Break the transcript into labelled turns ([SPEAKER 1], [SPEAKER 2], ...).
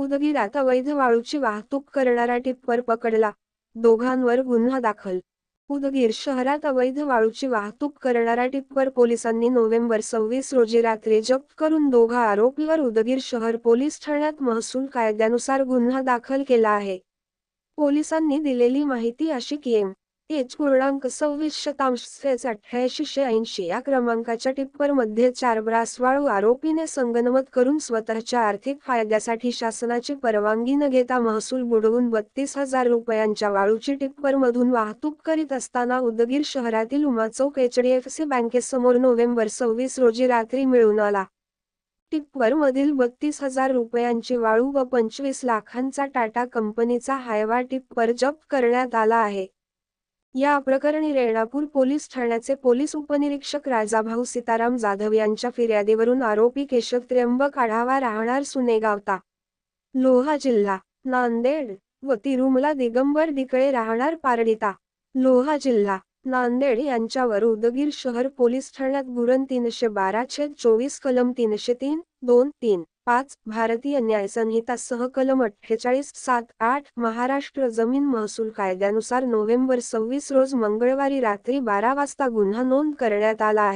[SPEAKER 1] उदगीरात अवैध वाळूची वाहतूक करणारा टिप्पर पकडला. दोघांवर गुन्हा दाखल. उदगीर शहरात अवैध वाळूची वाहतूक करणारा टिप्पर पोलिसांनी नोव्हेंबर सव्वीस रोजी रात्री जप्त करून दोघा आरोपीवर उदगीर शहर पोलीस ठाण्यात महसूल कायद्यानुसार गुन्हा दाखल केला आहे. पोलिसांनी दिलेली माहिती अशी की एम. एच पूर्णांक सव्वीस शतांश सेस अठ्ठ्याऐंशी ऐंशी या क्रमांकाच्या टिप्परमध्ये चार ब्रासवाळू आरोपीने संगनमत करून स्वतःच्या आर्थिक फायद्यासाठी शासनाची परवानगी न घेता महसूल बुडवून बत्तीस हजार रुपयांच्या वाळूची टिप्परमधून वाहतूक करीत असताना उदगीर शहरातील उमाचौक एचडीएफसी बँकेसमोर नोव्हेंबर सव्वीस रोजी रात्री मिळून आला. टिप्पर मधील बत्तीस हजार रुपयांची वाळू व पंचवीस लाखांचा टाटा कंपनीचा हायवा टिप्पर जप्त करण्यात आला आहे. या प्रकरणी रेणापूर पोलीस ठाण्याचे पोलीस उपनिरीक्षक राजाभाऊ सीताराम जाधव यांच्या फिर्यादीवरून आरोपी केशव त्र्यंबक आढावा राहणार सुनेगावता. लोहा जिल्हा नांदेड व तिरुमला दिगंबर दिकळे राहणार पारडिता. लोहा जिल्हा नांदेड यांच्यावर उदगीर शहर पोलीस ठाण्यात गुरण तीनशे बारा छेद चोवीस कलम तीनशे तीन दोन तीन. पाच भारतीय न्यायसंहिता सह कलम अठ्ठेचाळीस सात आठ महाराष्ट्र जमीन महसूल कायद्यानुसार नोव्हेंबर सव्वीस रोज मंगळवारी रात्री बारा वाजता गुन्हा नोंद करण्यात आला आहे.